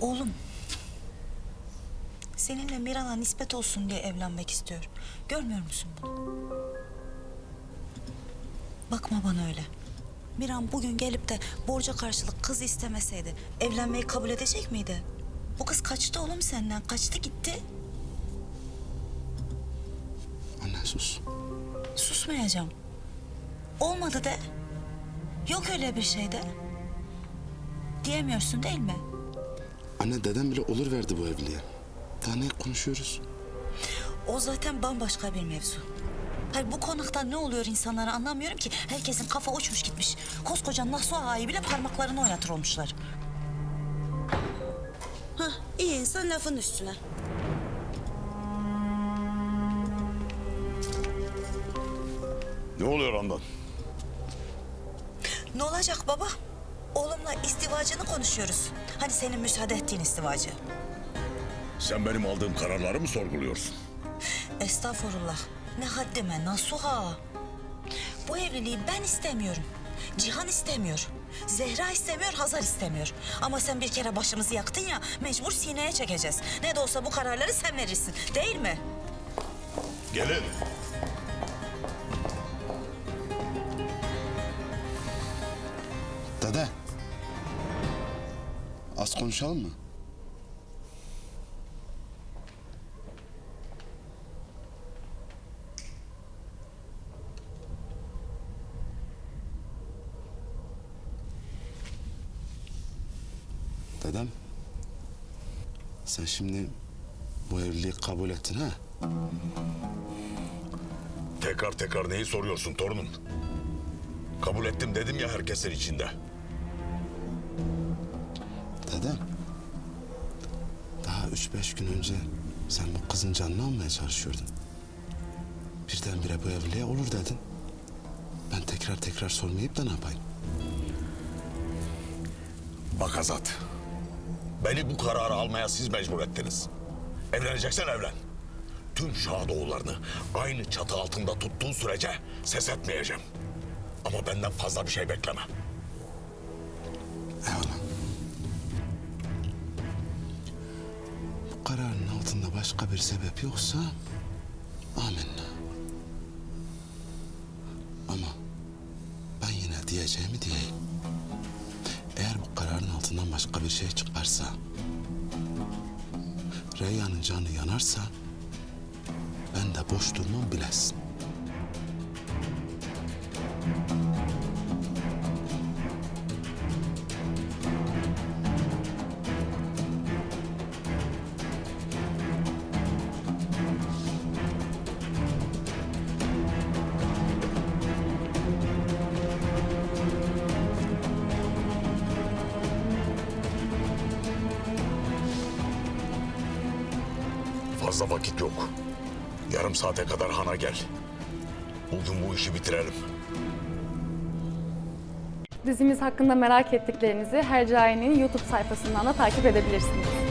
Oğlum. Seninle Miran'a nispet olsun diye evlenmek istiyor. Görmüyor musun bunu? Bakma bana öyle. Miran bugün gelip de borca karşılık kız istemeseydi evlenmeyi kabul edecek miydi? Bu kız kaçtı oğlum senden. Kaçtı gitti. Anne sus. Susmayacağım. Olmadı de. Yok öyle bir şey de. Diyemiyorsun değil mi? Anne dedem bile olur verdi bu evliliğe. Daha ne konuşuyoruz? O zaten bambaşka bir mevzu. Hayır bu konakta ne oluyor insanlara anlamıyorum ki. Herkesin kafa uçmuş gitmiş. Koskoca Nasuh Ağa'yı bile parmaklarını oynatır olmuşlar. Hah iyi insan lafın üstüne. Ne oluyor ondan? Ne olacak baba? Oğlumla istivacını konuşuyoruz. Hani senin müsaade ettiğin istivacı. Sen benim aldığım kararları mı sorguluyorsun? Estağfurullah. Ne haddime Nasuh Ağa. Bu evliliği ben istemiyorum. Cihan istemiyor. Zehra istemiyor, Hazar istemiyor. Ama sen bir kere başımızı yaktın ya, mecbur sineye çekeceğiz. Ne de olsa bu kararları sen verirsin, değil mi? Gelin. Az konuşalım mı? Dedem. Sen şimdi bu evliliği kabul ettin ha? Tekrar tekrar neyi soruyorsun torunum? Kabul ettim dedim ya herkesin içinde. Üç beş gün önce sen bu kızın canını almaya çalışıyordun. Birdenbire bu evliliğe olur dedin. Ben tekrar tekrar sormayıp da ne yapayım? Bak Azat. Beni bu kararı almaya siz mecbur ettiniz. Evleneceksen evlen. Tüm Şadoğullarını aynı çatı altında tuttuğun sürece ses etmeyeceğim. Ama benden fazla bir şey bekleme. Eyvallah. Kararın altında başka bir sebep yoksa... Amenna. Ama ben yine diyeceğimi diyeyim. Eğer bu kararın altından başka bir şey çıkarsa... Reyhan'ın canı yanarsa... Ben de boş durmam bilesin. Fazla vakit yok. Yarım saate kadar hana gel. Bugün bu işi bitirelim. Dizimiz hakkında merak ettiklerinizi Hercai'nin YouTube sayfasından da takip edebilirsiniz.